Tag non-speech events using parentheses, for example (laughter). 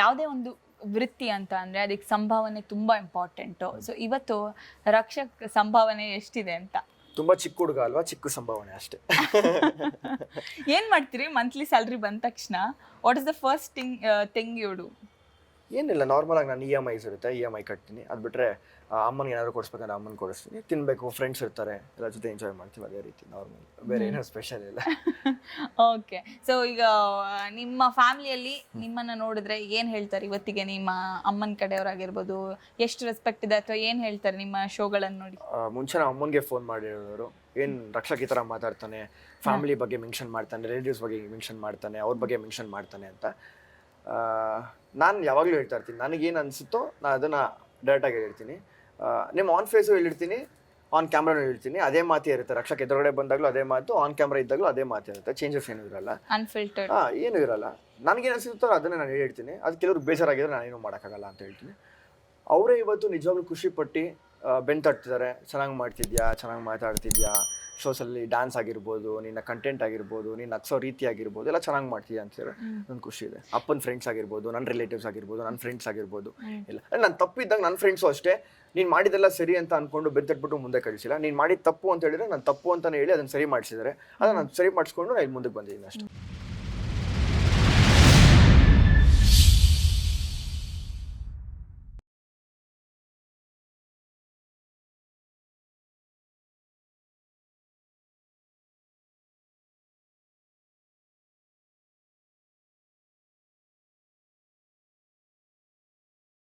ಯಾವುದೇ ಒಂದು ವೃತ್ತಿ ಅಂತ ಅಂದರೆ ಅದಕ್ಕೆ ಸಂಭಾವನೆ ತುಂಬಾ ಇಂಪಾರ್ಟೆಂಟು ಸೊ ಇವತ್ತು ರಕ್ಷಕ್ ಸಂಭಾವನೆ ಎಷ್ಟಿದೆ ಅಂತ? ತುಂಬಾ ಚಿಕ್ಕ ಹುಡುಗ ಅಲ್ವಾ? ಚಿಕ್ಕ ಸಂಭಾವನೆ ಅಷ್ಟೇ. ಏನ್ ಮಾಡ್ತೀರಿ? ಮಂತ್ಲಿ ಸ್ಯಾಲ್ರಿ ಬಂದ ತಕ್ಷಣ what is the first thing thing you do ಏನಿಲ್ಲ ನಾರ್ಮಲ್ ಆಗಿ ನಾನು ಇ ಎಂ ಐಸ್ ಇರುತ್ತೆ ಇ ಎಂ ಐ ಕಟ್ತೀನಿ. ಅದು ಬಿಟ್ಟರೆ ಅಮ್ಮನಿಗೆ ಏನಾದ್ರು ಕೊಡಿಸ್ಬೇಕಂದ್ರೆ ಅಮ್ಮನ ಕೊಡಿಸ್ತೀನಿ. ತಿನ್ಬೇಕು ಫ್ರೆಂಡ್ಸ್ ಇರ್ತಾರೆ ಎಲ್ಲ ಜೊತೆ ಎಂಜಾಯ್ ಮಾಡ್ತೀವಿ ಅದೇ ರೀತಿ ನಾರ್ಮಲ್ ಬೇರೆ ಏನೋ ಸ್ಪೆಷಲ್ ಇಲ್ಲ. (laughs) ಓಕೆ ಸೊ ಈಗ ನಿಮ್ಮ ಫ್ಯಾಮಿಲಿಯಲ್ಲಿ ನಿಮ್ಮನ್ನ ನೋಡಿದ್ರೆ ಏನ್ ಹೇಳ್ತಾರೆ? ಇವತ್ತಿಗೆ ನಿಮ್ಮ ಅಮ್ಮನ ಕಡೆಯವರಾಗಿರ್ಬೋದು ಎಷ್ಟು ರೆಸ್ಪೆಕ್ಟ್ ಇದೆ ಅಥವಾ ಏನ್ ಹೇಳ್ತಾರೆ ನಿಮ್ಮ ಶೋಗಳನ್ನು ನೋಡಿ? ಮುಂಚೆ ನಾವು ಅಮ್ಮನಿಗೆ ಫೋನ್ ಮಾಡಿರೋರು ಏನು ರಕ್ಷಕ್ ಈ ಥರ ಮಾತಾಡ್ತಾನೆ ಫ್ಯಾಮಿಲಿ ಬಗ್ಗೆ ಮೆನ್ಷನ್ ಮಾಡ್ತಾನೆ ರಿಲೇಟಿವ್ಸ್ ಬಗ್ಗೆ ಮೆನ್ಷನ್ ಮಾಡ್ತಾನೆ ಅವ್ರ ಬಗ್ಗೆ ಮೆನ್ಷನ್ ಮಾಡ್ತಾನೆ ಅಂತ. ನಾನು ಯಾವಾಗಲೂ ಹೇಳ್ತಾ ಇರ್ತೀನಿ. ನನಗೇನು ಅನಿಸುತ್ತೋ ನಾನು ಅದನ್ನು ಡೈರೆಕ್ಟಾಗಿ ಹೇಳ್ತೀನಿ. ನಿಮ್ಮ ಆನ್ ಫೇಸು ಹೇಳಿರ್ತೀನಿ ಆನ್ ಕ್ಯಾಮ್ರಾನು ಹೇಳ್ತೀನಿ ಅದೇ ಮಾತೇ ಇರುತ್ತೆ. ರಕ್ಷಕ ಎದುರುಗಡೆ ಬಂದಾಗಲೂ ಅದೇ ಮಾತು ಆನ್ ಕ್ಯಾಮ್ರಾ ಇದ್ದಾಗಲೂ ಅದೇ ಮಾತು ಇರುತ್ತೆ. ಚೇಂಜಸ್ ಏನೂ ಇರಲ್ಲ. ಅನ್ಫಿಲ್ಟರ್ಡ್ ಹಾಂ ಏನು ಇರಲ್ಲ. ನನಗೇನು ಅನಿಸುತ್ತೋ ಅದನ್ನೇ ನಾನು ಹೇಳ್ತೀನಿ. ಅದು ಕೆಲವ್ರಿಗೆ ಬೇಜಾರಾಗಿದ್ರೆ ನಾನೇನು ಮಾಡೋಕ್ಕಾಗಲ್ಲ ಅಂತ ಹೇಳ್ತೀನಿ. ಅವರೇ ಇವತ್ತು ನಿಜವಾಗ್ಲೂ ಖುಷಿಪಟ್ಟು ಬೆನ್ ತಟ್ತಿದ್ದಾರೆ. ಚೆನ್ನಾಗಿ ಮಾಡ್ತಿದ್ಯಾ? ಚೆನ್ನಾಗಿ ಮಾತಾಡ್ತಿದ್ಯಾ? ಶೋಸಲ್ಲಿ ಡ್ಯಾನ್ಸ್ ಆಗಿರ್ಬೋದು ನಿನ್ನ ಕಂಟೆಂಟ್ ಆಗಿರ್ಬೋದು ನೀನು ನಗ್ಸೋ ರೀತಿ ಆಗಿರ್ಬೋದು ಎಲ್ಲ ಚೆನ್ನಾಗಿ ಮಾಡ್ತೀಯ ಅಂತ ಹೇಳಿ ನನ್ನ ಖುಷಿ ಇದೆ. ಅಪ್ಪನ ಫ್ರೆಂಡ್ಸ್ ಆಗಿರ್ಬೋದು ನನ್ನ ರಿಲೇಟಿವ್ಸ್ ಆಗಿರ್ಬೋದು ನನ್ನ ಫ್ರೆಂಡ್ಸ್ ಆಗಿರ್ಬೋದು ಇಲ್ಲ ನಾನು ತಪ್ಪಿದ್ದಾಗ ನನ್ನ ಫ್ರೆಂಡ್ಸು ಅಷ್ಟೇ. ನೀನು ಮಾಡಿದೆಲ್ಲ ಸರಿ ಅಂತ ಅಂದ್ಕೊಂಡು ಬೆತ್ತಟ್ಬಿಟ್ಟು ಮುಂದೆ ಕಳಿಸಿಲ್ಲ ನೀನು ಮಾಡಿದ ತಪ್ಪು ಅಂತ ಹೇಳಿದ್ರೆ ನಾನು ತಪ್ಪು ಅಂತಲೇ ಹೇಳಿ ಅದನ್ನು ಸರಿ ಮಾಡಿಸಿದ್ದಾರೆ ಅದನ್ನು ನಾನು ಸರಿ ಮಾಡಿಸ್ಕೊಂಡು ನಾನು ಇಲ್ಲಿ ಮುಂದಕ್ಕೆ ಬಂದಿದ್ದೀನಿ ಅಷ್ಟೇ.